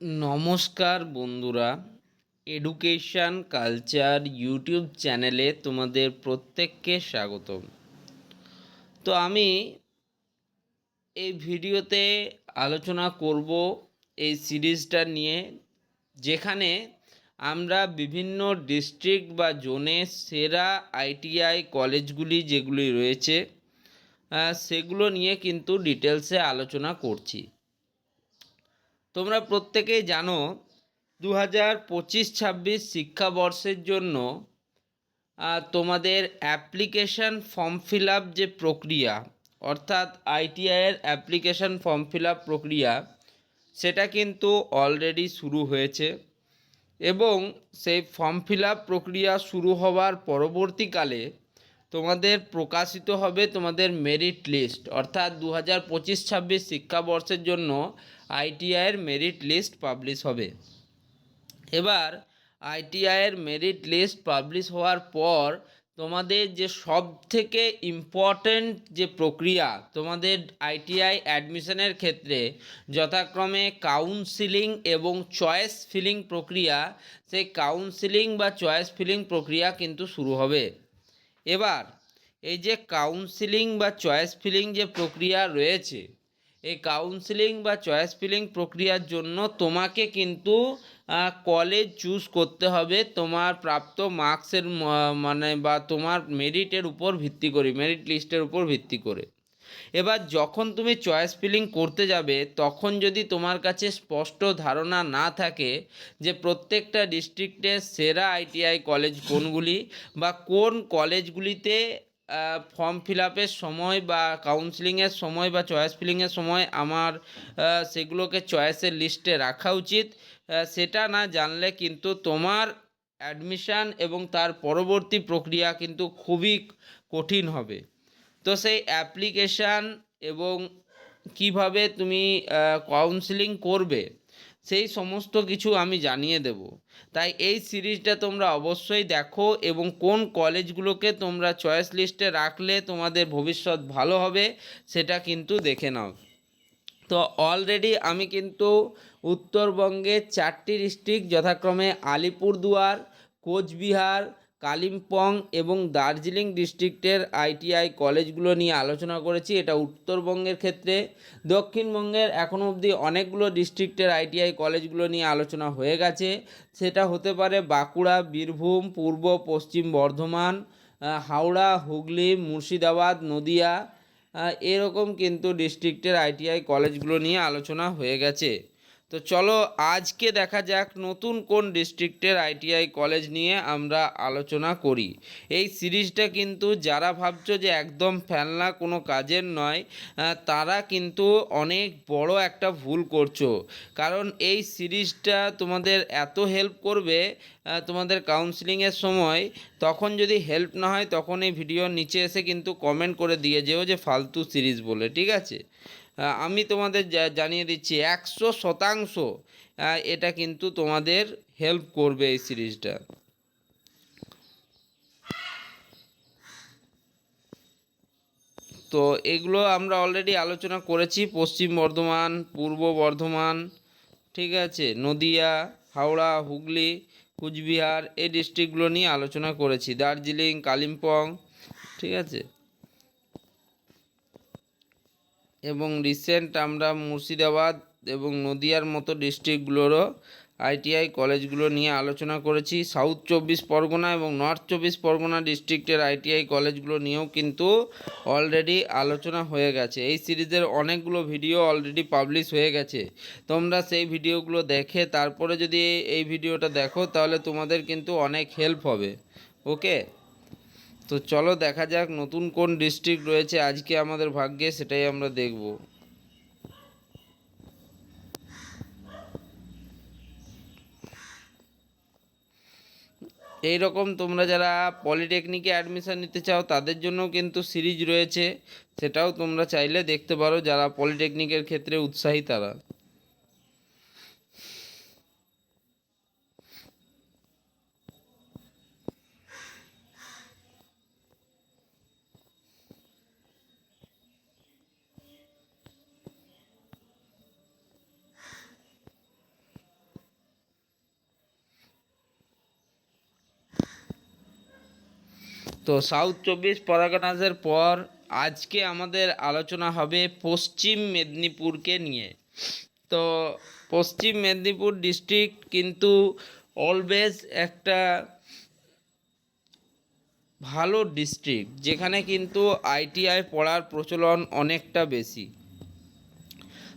নমস্কার বন্ধুরা। Education culture YouTube চ্যানেলে তোমাদের প্রত্যেককে স্বাগতম। তো আমি এই ভিডিওতে আলোচনা করব এই সিরিজটা নিয়ে, যেখানে আমরা বিভিন্ন ডিস্ট্রিক্ট বা জোনে সেরা আইটিআই কলেজগুলি যেগুলি রয়েছে সেগুলো নিয়ে কিন্তু ডিটেলসে আলোচনা করছি। তোমরা প্রত্যেকেই জানো দু হাজার পঁচিশ ছাব্বিশ শিক্ষাবর্ষের জন্য তোমাদের অ্যাপ্লিকেশন ফর্ম ফিল আপ যে প্রক্রিয়া, অর্থাৎ আইটিআইয়ের অ্যাপ্লিকেশন ফর্ম ফিল আপ প্রক্রিয়া, সেটা কিন্তু অলরেডি শুরু হয়েছে এবং সেই ফর্ম ফিল আপ প্রক্রিয়া শুরু হওয়ার পরবর্তীকালে তোমাদের প্রকাশিত হবে তোমাদের মেরিট লিস্ট অর্থাৎ দু হাজার পঁচিশ ছাব্বিশ শিক্ষাবর্ষের জন্য আইটিআইয়ের মেরিট লিস্ট পাবলিশ হবে। এবার আইটিআইয়ের মেরিট লিস্ট পাবলিশ হওয়ার পর তোমাদের যে সব থেকে ইম্পর্ট্যান্ট যে প্রক্রিয়া তোমাদের আইটিআই অ্যাডমিশনের ক্ষেত্রে, যথাক্রমে কাউন্সিলিং এবং চয়েস ফিলিং প্রক্রিয়া, সেই কাউন্সিলিং বা চয়েস ফিলিং প্রক্রিয়া কিন্তু শুরু হবে। এবার, এই যে কাউন্সিলিং বা চয়েস ফিলিং যে প্রক্রিয়া রয়েছে, এই কাউন্সিলিং বা চয়েস ফিলিং প্রক্রিয়ার জন্য তোমাকে কিন্তু কলেজ চুজ করতে হবে তোমার প্রাপ্ত মার্কসের মানে বা তোমার মেরিটের উপর ভিত্তি করে মেরিট লিস্টের উপর ভিত্তি করে। এবার যখন তুমি চয়েস ফিলিং করতে যাবে, তখন যদি তোমার কাছে স্পষ্ট ধারণা না থাকে যে প্রত্যেকটা ডিস্ট্রিক্টের সেরা আইটিআই কলেজ কোনগুলি বা কোন কলেজগুলিতে ফর্ম ফিল আপের সময় বা কাউন্সিলিংয়ের সময় বা চয়েস ফিলিংয়ের সময় আমার সেগুলোকে চয়েসের লিস্টে রাখা উচিত সেটা না জানলে কিন্তু তোমার অ্যাডমিশান এবং তার পরবর্তী প্রক্রিয়া কিন্তু খুবই কঠিন হবে। তো সেই অ্যাপ্লিকেশান এবং কীভাবে তুমি কাউন্সিলিং করবে, সেই সমস্ত কিছু আমি জানিয়ে দেব। তাই এই সিরিজটা তোমরা অবশ্যই দেখো এবং কোন কলেজগুলোকে তোমরা চয়েস লিস্টে রাখলে তোমাদের ভবিষ্যৎ ভালো হবে, সেটা কিন্তু দেখে নাও। তো অলরেডি আমি কিন্তু উত্তরবঙ্গের চারটি ডিস্ট্রিক্ট যথাক্রমে আলিপুরদুয়ার, কোচবিহার কালিম্পং এবং দার্জিলিং ডিস্ট্রিক্টের আইটিআই কলেজগুলো নিয়ে আলোচনা করেছি। এটা উত্তরবঙ্গের ক্ষেত্রে। দক্ষিণবঙ্গের এখনও অবধি অনেকগুলো ডিস্ট্রিক্টের আইটিআই কলেজগুলো নিয়ে আলোচনা হয়ে গেছে। সেটা হতে পারে বাঁকুড়া, বীরভূম, পূর্ব, পশ্চিম বর্ধমান হাওড়া, হুগলি, মুর্শিদাবাদ, নদিয়া এরকম কিন্তু ডিস্ট্রিক্টের আইটিআই কলেজগুলো নিয়ে আলোচনা হয়ে গেছে। তো চলো আজকে দেখা যাক নতুন কোন ডিস্ট্রিক্টের আইটিআই কলেজ নিয়ে আমরা আলোচনা করি। এই সিরিজটা কিন্তু যারা ভাবছ যে একদম ফেলনা কোনো কাজের নয় তারা কিন্তু অনেক বড় একটা ভুল করছ। কারণ এই সিরিজটা তোমাদের এত হেল্প করবে তোমাদের কাউন্সিলিংয়ের সময়, তখন যদি হেল্প না হয় তখন এই ভিডিওর নিচে এসে কিন্তু কমেন্ট করে দিয়ে যেও যে ফালতু সিরিজ বলে, ঠিক আছে? আমি তোমাদের জানিয়ে দিচ্ছি, একশো শতাংশ এটা কিন্তু তোমাদের হেল্প করবে এই সিরিজটা। তো এগুলো আমরা অলরেডি আলোচনা করেছি, পশ্চিম বর্ধমান, পূর্ব বর্ধমান, ঠিক আছে? নদিয়া, হাওড়া, হুগলি, কুচবিহার, এই ডিস্ট্রিক্টগুলো নিয়ে আলোচনা করেছি। দার্জিলিং, কালিম্পং, ঠিক আছে? এবং রিসেন্ট আমরা মুর্শিদাবাদ এবং নদিয়ার মতো ডিস্ট্রিক্টগুলোরও আইটিআই কলেজগুলো নিয়ে আলোচনা করেছি। সাউথ চব্বিশ পরগনা এবং নর্থ চব্বিশ পরগনা ডিস্ট্রিক্টের আইটিআই কলেজগুলো নিয়েও কিন্তু অলরেডি আলোচনা হয়ে গেছে। এই সিরিজের অনেকগুলো ভিডিও অলরেডি পাবলিশ হয়ে গেছে। তোমরা সেই ভিডিওগুলো দেখে তারপরে যদি এই ভিডিওটা দেখো তাহলে তোমাদের কিন্তু অনেক হেল্প হবে। ওকে তো চলো দেখা যাক নতুন কোন ডিস্ট্রিক্ট রয়েছে, আজকে আমাদের ভাগ্যে সেটাই আমরা দেখব। এই রকম তোমরা যারা পলিটেকনিকে অ্যাডমিশন নিতে চাও, তাদের জন্য কিন্তু সিরিজ রয়েছে, সেটাও তোমরা চাইলে দেখতে পারো যারা পলিটেকনিকের ক্ষেত্রে উৎসাহী তারা। তো সাউথ চব্বিশ পরগনাসের পর আজকে আমাদের আলোচনা হবে পশ্চিম মেদিনীপুরকে নিয়ে। তো পশ্চিম মেদিনীপুর ডিস্ট্রিক্ট কিন্তু অলওয়েজ একটা ভালো ডিস্ট্রিক্ট যেখানে কিন্তু আইটিআই পড়ার প্রচলন অনেকটা বেশি।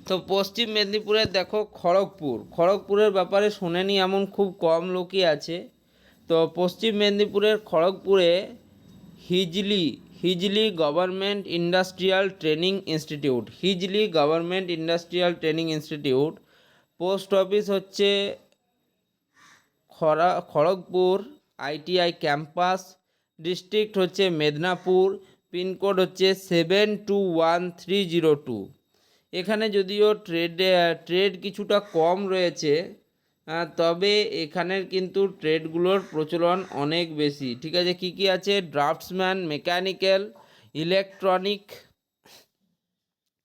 তো পশ্চিম মেদিনীপুরে দেখো খড়গপুর, খড়গপুরের ব্যাপারে শোনেনি এমন খুব কম লোকই আছে। তো পশ্চিম মেদিনীপুরের খড়গপুরে Hijli Hijli government industrial training institute, Hijli government industrial training institute, post office হচ্ছে খড়া খড়গপুর, আইটিআই ক্যাম্পাস, ডিস্ট্রিক্ট হচ্ছে মেদিনীপুর, পিনকোড হচ্ছে seven two one three zero two. এখানে যদিও ট্রেডে, ট্রেড কিছুটা কম রয়েছে তবে এখানের কিন্তু ট্রেডগুলোর প্রচলন অনেক বেশি। ঠিক আছে, কি কি আছে? Draftsman, mechanical, electronic,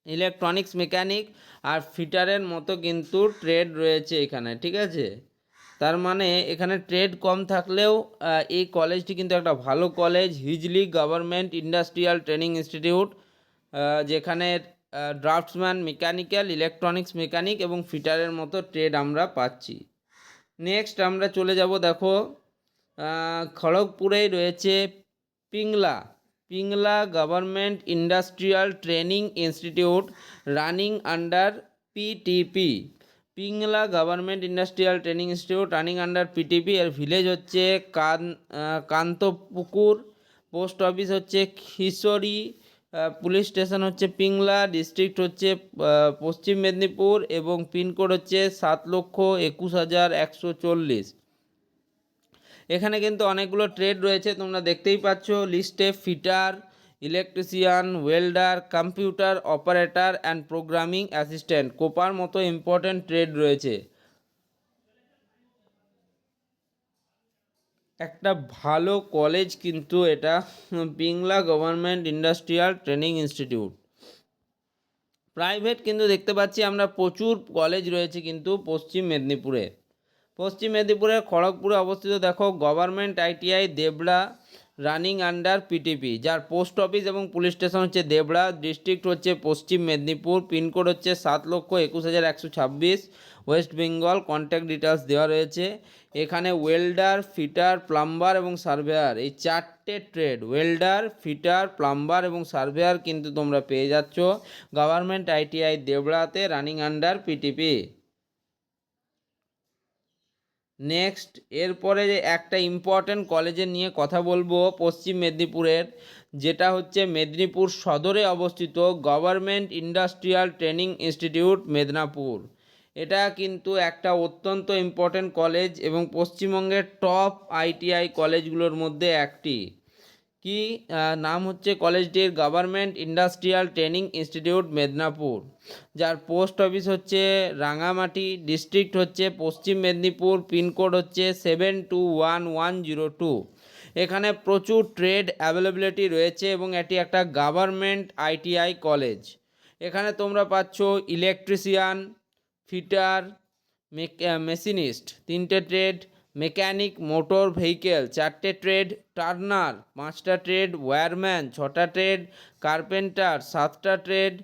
electronics mechanic আর ফিটারের মতো কিন্তু ট্রেড রয়েছে এখানে, ঠিক আছে? তার মানে এখানে ট্রেড কম থাকলেও এই কলেজটি কিন্তু একটা ভালো college, Hijli government industrial training institute যেখানে ড্রাফটসম্যান মেকানিক্যাল ইলেকট্রনিক্স মেকানিক এবং ফিটারের মতো ট্রেড আমরা পাচ্ছি। নেক্সট আমরা চলে যাব দেখো খড়গপুরেই রয়েছে Pingla. Pingla government industrial training institute running under PTP. Pingla government industrial training institute running under PTP. এর ভিলেজ হচ্ছে কান কান্তপুকুর। পোস্ট অফিস হচ্ছে আহ, পুলিশ স্টেশন হচ্ছে পিংলা, ডিস্ট্রিক্ট হচ্ছে পশ্চিম মেদিনীপুর এবং পিনকোড হচ্ছে সাত লক্ষ একুশ হাজার একশো চল্লিশ। এখানে কিন্তু অনেকগুলো ট্রেড রয়েছে, তোমরা দেখতেই পাচ্ছ। লিস্টে fitter, electrician, welder, computer, operator, and programming assistant. কোপার মতো ইম্পর্ট্যান্ট ট্রেড রয়েছে। একটা ভালো কলেজ কিন্তু এটা Pingla government industrial training institute private কিন্তু দেখতে পাচ্ছি আমরা প্রচুর কলেজ রয়েছে কিন্তু পশ্চিম মেদিনীপুরে। পশ্চিম মেদিনীপুরের খড়গপুরে অবস্থিত দেখো government ITI Debra running under PTP যার পোস্ট অফিস এবং পুলিশ স্টেশন হচ্ছে দেবড়া, ডিস্ট্রিক্ট হচ্ছে পশ্চিম মেদিনীপুর, পিনকোড হচ্ছে সাত লক্ষ একুশ হাজার একশো ছাব্বিশ, ওয়েস্ট বেঙ্গল কন্ট্যাক্ট ডিটেলস দেওয়া রয়েছে। এখানে ওয়েল্ডার ফিটার প্লাম্বার এবং সার্ভেয়ার এই চারটে ট্রেড ওয়েল্ডার ফিটার প্লাম্বার এবং সার্ভেয়ার কিন্তু তোমরা পেয়ে যাচ্ছ। গভর্নমেন্ট আইটিআই দেবড়াতে রানিং আন্ডার পিটিপি নেক্সট এরপরে যে একটা ইম্পর্ট্যান্ট কলেজের নিয়ে কথা বলব পশ্চিম মেদিনীপুরের, যেটা হচ্ছে মেদিনীপুর সদরে অবস্থিত government industrial training institute Medinipur. এটা কিন্তু একটা অত্যন্ত ইম্পর্ট্যান্ট কলেজ এবং পশ্চিমবঙ্গের টপ আইটিআই কলেজগুলোর মধ্যে একটি। কি নাম হচ্ছে কলেজটির government industrial training institute, Medinipur. যার পোস্ট অফিস হচ্ছে রাঙামাটি, ডিস্ট্রিক্ট হচ্ছে পশ্চিম মেদিনীপুর, পিনকোড হচ্ছে seven two one one zero two. এখানে প্রচুর ট্রেড অ্যাভেলেবিলিটি রয়েছে এবং এটি একটা গভর্নমেন্ট আইটিআই কলেজ। এখানে তোমরা পাচ্ছ ইলেকট্রিশিয়ান, ফিটার মেশিনিস্ট। তিনটে ট্রেড মেকানিক, মোটর ভেহিকেল, চারটে ট্রেড, টার্নার, পাঁচটা ট্রেড ওয়্যারম্যান ছটা ট্রেড, কার্পেন্টার, সাতটা ট্রেড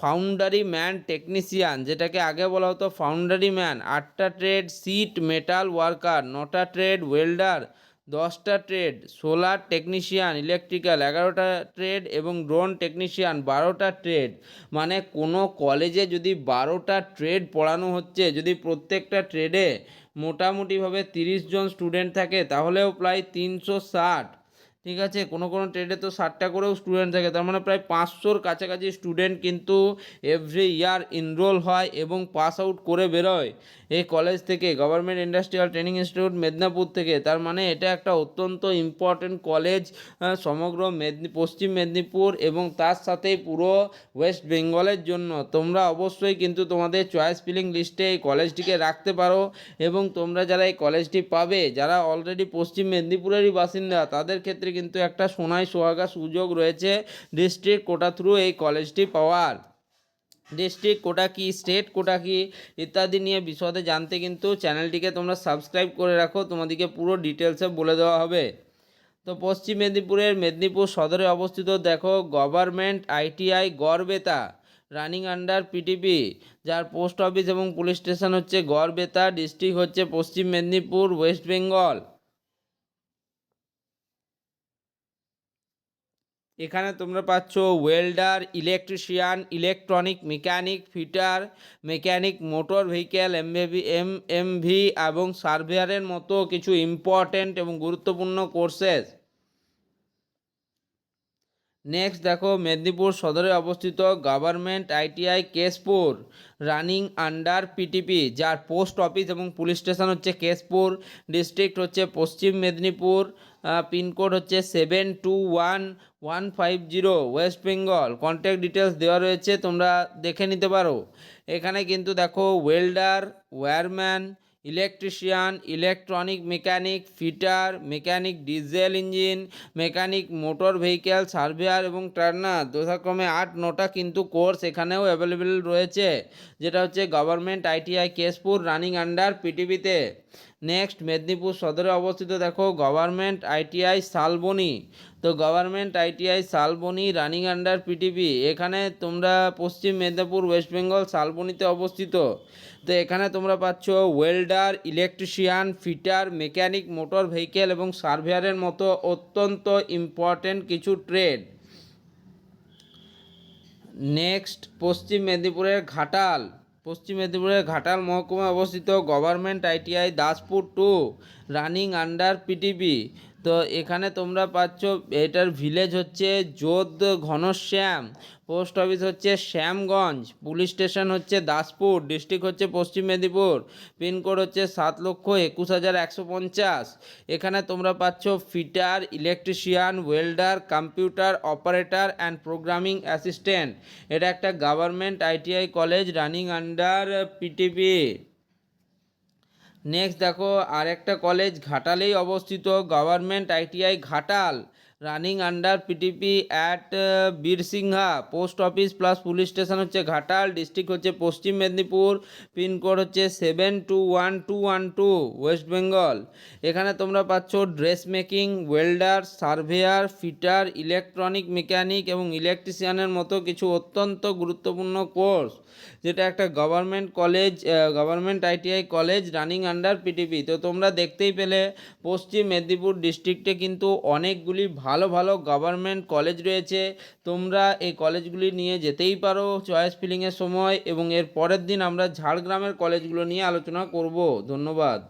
ফাউন্ডারি ম্যান, টেকনিশিয়ান, যেটাকে আগে বলা হতো ফাউন্ডারি ম্যান, আটটা ট্রেড, সিট, মেটাল ওয়ার্কার, নটা ট্রেড, ওয়েল্ডার, দশটা ট্রেড, সোলার টেকনিশিয়ান, ইলেকট্রিক্যাল, এগারোটা ট্রেড এবং ড্রোন টেকনিশিয়ান, বারোটা ট্রেড। মানে কোনো কলেজে যদি বারোটা ট্রেড পড়ানো হচ্ছে, যদি প্রত্যেকটা ট্রেডে মোটামুটিভাবে তিরিশ জন স্টুডেন্ট থাকে তাহলেও প্রায় তিনশো ষাট। ঠিক আছে? কোনো কোনো ট্রেডে তো ষাটটা করেও স্টুডেন্ট থাকে। তার মানে প্রায় পাঁচশোর কাছাকাছি স্টুডেন্ট কিন্তু এভরি ইয়ার এনরোল হয় এবং পাস আউট করে বেরোয়। এই কলেজ থেকে government industrial training institute Medinipur থেকে। তার মানে এটা একটা অত্যন্ত ইম্পর্ট্যান্ট কলেজ সমগ্র মেদিনী, পশ্চিম মেদিনীপুর এবং তার সাথেই পুরো ওয়েস্ট বেঙ্গলের জন্য। তোমরা অবশ্যই কিন্তু তোমাদের চয়েস ফিলিং লিস্টে এই কলেজটিকে রাখতে পারো এবং তোমরা যারা এই কলেজটি পাবে, যারা অলরেডি পশ্চিম মেদিনীপুরেরই বাসিন্দা, তাদের ক্ষেত্রে কিন্তু একটা সোনায় সোহাগা সুযোগ রয়েছে ডিস্ট্রিক্ট কোটা থ্রু এই কলেজটি পাওয়ার। ডিস্ট্রিক্ট কোটা কি, স্টেট কোটা কি, ইত্যাদি নিয়ে বিশদে জানতে কিন্তু চ্যানেলটিকে তোমরা সাবস্ক্রাইব করে রাখো, তোমাদেরকে পুরো ডিটেলসে বলে দেওয়া হবে। তো পশ্চিম মেদিনীপুরের মেদিনীপুর সদরে অবস্থিত দেখো government ITI Garhbeta running under PTP যার পোস্ট অফিস এবং পুলিশ স্টেশন হচ্ছে গড়বেতা ডিস্ট্রিক্ট হচ্ছে পশ্চিম মেদিনীপুর ওয়েস্ট বেঙ্গল এখানে তোমরা পাচ্ছ welder electrician electronic mechanic fitter mechanic motor vehicle MV M MV এবং সার্ভেয়ারের মতো কিছু ইম্পর্ট্যান্ট এবং গুরুত্বপূর্ণ কোর্সেস নেক্সট দেখো, মেদিনীপুর সদরে অবস্থিত government ITI Keshpur running under PTP যার পোস্ট অফিস এবং পুলিশ স্টেশন হচ্ছে কেশপুর ডিস্ট্রিক্ট হচ্ছে পশ্চিম মেদিনীপুর পিনকোড হচ্ছে seven two one one five zero West Bengal contact details দেওয়া রয়েছে, তোমরা দেখে নিতে পারো। এখানে কিন্তু দেখো welder wireman electrician, electronic mechanic, fitter, mechanic diesel engine, mechanic motor vehicle surveyor এবং টার্নার। যথাক্রমে আট, নটা কিন্তু কোর্স এখানেও অ্যাভেলেবেল রয়েছে, যেটা হচ্ছে government ITI Keshpur running under পিটিভিতে next Medinipur সদরে অবস্থিত, দেখো গভর্নমেন্ট আইটিআই শালবনি তো government ITI Salboni running under PTP এখানে তোমরা পশ্চিম মেদিনীপুর ওয়েস্ট বেঙ্গল শালবনিতে অবস্থিত। তো এখানে তোমরা পাচ্ছ welder electrician fitter mechanic motor vehicle এবং সার্ভেয়ারের মতো অত্যন্ত ইম্পর্ট্যান্ট কিছু ট্রেড নেক্সট পশ্চিম মেদিনীপুরের ঘাটাল। পশ্চিম মেদিনীপুরের ঘাটাল মহকুমায় অবস্থিত government ITI Daspur two running under PTP তো এখানে তোমরা পাচ্ছ, এটার ভিলেজ হচ্ছে যোধ ঘনশ্যাম পোস্ট অফিস হচ্ছে শ্যামগঞ্জ পুলিশ স্টেশন হচ্ছে দাসপুর ডিস্ট্রিক্ট হচ্ছে পশ্চিম মেদিনীপুর পিনকোড হচ্ছে সাত লক্ষ একুশ হাজার একশো পঞ্চাশ। এখানে তোমরা পাচ্ছ fitter electrician welder computer operator and programming assistant এটা একটা government ITI college running under PTP next দেখো আরেকটা কলেজ ঘাটালেই অবস্থিত government ITI Ghatal. Running under PTP at Birsingha post office plus police station হচ্ছে ঘাটাল ডিস্ট্রিক্ট হচ্ছে পশ্চিম মেদিনীপুর পিনকোড হচ্ছে seven two one two one two West Bengal এখানে তোমরা পাচ্ছ dress making welder surveyor fitter electronic mechanic এবং ইলেকট্রিশিয়ানের মতো কিছু অত্যন্ত গুরুত্বপূর্ণ কোর্স যেটা একটা government college government ITI college running under PTP তো তোমরা দেখতেই পেলে পশ্চিম মেদিনীপুর ডিস্ট্রিক্টে কিন্তু অনেকগুলি ভালো ভালো গভর্নমেন্ট কলেজ রয়েছে। তোমরা এই কলেজগুলি নিয়ে যেতেই পারো চয়েস ফিলিংয়ের সময় এবং এর পরের দিন আমরা ঝাড়গ্রামের কলেজগুলো নিয়ে আলোচনা করব। ধন্যবাদ।